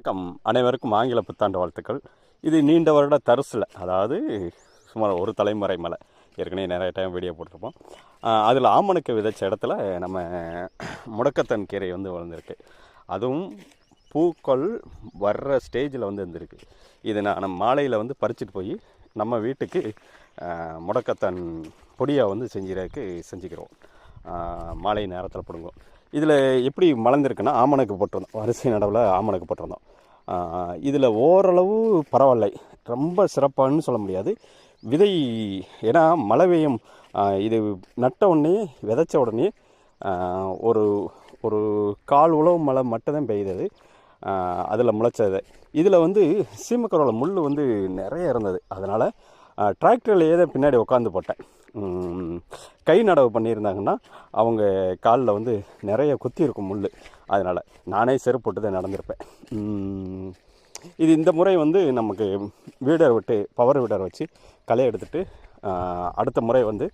வணக்கம். அனைவருக்கும் ஆங்கில புத்தாண்டு வாழ்த்துக்கள். இது நீண்ட வருட தரிசில். அதாவது சுமார் ஒரு தலைமுறை மலை. ஏற்கனவே நிறைய டைம் வீடியோ போட்டிருப்போம். அதில் ஆமணக்கு விதைச்ச இடத்துல நம்ம முடக்கத்தன் கீரை வந்து வளர்ந்துருக்கு. அதுவும் பூக்கள் வர்ற ஸ்டேஜில் வந்து இருந்திருக்கு. இது நான் நம்ம மாலையில் வந்து பறிச்சுட்டு போய் நம்ம வீட்டுக்கு முடக்கத்தன் பொடியாக பொடியை வந்து செஞ்சுறதுக்கு செஞ்சுக்கிறோம். மாலை நேரத்தில் பிடுங்குவோம் இதில் எப்படி மலர்ந்துருக்குன்னா ஆமணக்கு போட்டிருந்தோம். வரிசை நடவில் ஆமணக்கு போட்டிருந்தோம். இதில் ஓரளவு பரவாயில்லை. ரொம்ப சிறப்பான்னு சொல்ல முடியாது. விதை ஏன்னா மழை பெய்யும் இது நட்ட உடனே விதைச்ச உடனே ஒரு ஒரு கால் உழவு மழை மட்டும்தான் பெய்தது. அதில் முளைச்சது. இதில் வந்து சீமக்கரோட முள் வந்து நிறைய இருந்தது. அதனால் டிராக்டர்லேயே தான் பின்னாடி உட்காந்து போட்டேன். கை நடவு பண்ணியிருந்தாங்கன்னா அவங்க காலில் வந்து நிறைய குத்தி இருக்கும் முள் அதனால் நானே செருப்பு போட்டு தான் நடந்திருப்பேன். இது இந்த முறை வந்து நமக்கு வீடர் விட்டு பவர் வீடர் வச்சு களை எடுத்துட்டு அடுத்த முறை வந்து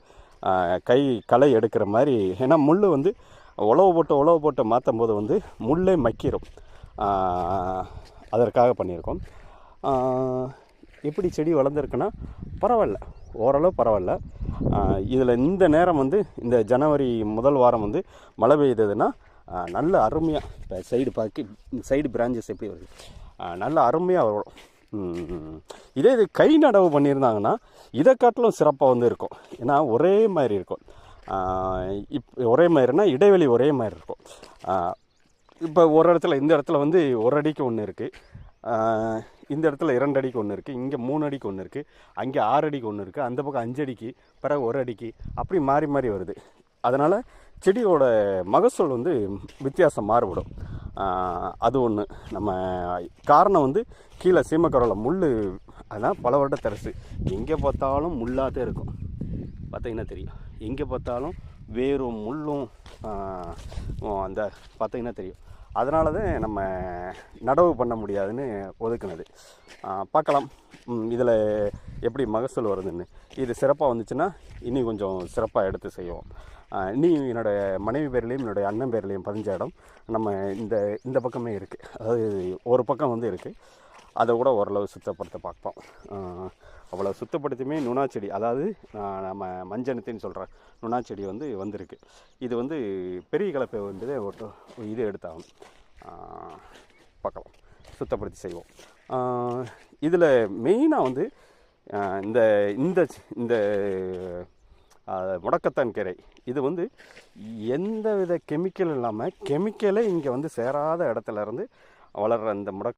கை களை எடுக்கிற மாதிரி ஏன்னா முள் வந்து உழவு போட்டு உழவு போட்டு மாற்றும் போது வந்து முள்ளே மக்கிரும். அதற்காக பண்ணியிருக்கோம். எப்படி செடி வளர்ந்துருக்குன்னா பரவாயில்ல. ஓரளவு பரவாயில்ல. இதில் இந்த நேரம் வந்து இந்த ஜனவரி முதல் வாரம் வந்து மழை பெய்ததுன்னா நல்ல அருமையாக இப்போ சைடு பார்க்க சைடு பிரான்ச்சஸ் எப்படி வருது? நல்ல அருமையாக வரும். இதே இது கை நடவு பண்ணியிருந்தாங்கன்னா இதை காட்டிலும் சிறப்பாக வந்து இருக்கும். ஏன்னா ஒரே மாதிரி இருக்கும். இப் ஒரே மாதிரினா இடைவெளி ஒரே மாதிரி இருக்கும். இப்போ ஒரு இடத்துல இந்த இடத்துல வந்து ஒரு அடிக்கு ஒன்று இருக்குது இந்த இடத்துல இரண்டு அடிக்கு ஒன்று இருக்குது இங்கே மூணு அடிக்கு ஒன்று இருக்குது அங்கே ஆறு அடிக்கு ஒன்று இருக்குது அந்த பக்கம் அஞ்சு அடிக்கு பிறகு ஒரு அடிக்கு அப்படி மாறி மாறி வருது. அதனால் செடியோட மகசூல் வந்து வித்தியாசம் மாறுபடும். அது ஒன்று நம்ம காரணம் வந்து கீழே சீமக்கரோவில் முள் அதான் பல வருட தரசு. எங்கே பார்த்தாலும் முள்ளாக இருக்கும். பார்த்தீங்கன்னா தெரியும்? எங்கே பார்த்தாலும் வேரும் முள்ளும் அந்த பார்த்தீங்கன்னா தெரியும்? அதனால தான் நம்ம நடவு பண்ண முடியாதுன்னு ஒதுக்குனது. பார்க்கலாம். இதில் எப்படி மகசூல் வருதுன்னு. இது சிறப்பாக வந்துச்சுன்னா இனி கொஞ்சம் சிறப்பாக எடுத்து செய்வோம். இனி என்னோடய மனைவி பேர்லேயும் என்னுடைய அண்ணன் பேர்லேயும் பதிஞ்ச இடம் நம்ம இந்த இந்த பக்கமே இருக்குது அதாவது ஒரு பக்கம் வந்து இருக்குது அதை கூட ஓரளவு சுத்தப்படுத்த பார்ப்போம். அவ்வளோ சுத்தப்படுத்தியுமே நுணா செடி அதாவது நம்ம மஞ்சனத்தின்னு சொல்கிற நுணா செடி வந்து வந்திருக்கு. இது வந்து பெரிய கலப்பை வந்து ஒரு இது எடுத்தாகும் பார்க்கலாம். சுத்தப்படுத்தி செய்வோம். இதில் மெயினாக வந்து இந்த இந்த இந்த முடக்கத்தான் கீரை. இது வந்து எந்த வித கெமிக்கல் இல்லாமல் கெமிக்கலே இங்கே வந்து சேராத இடத்துல இருந்து வளர்கிற இந்த முடக்க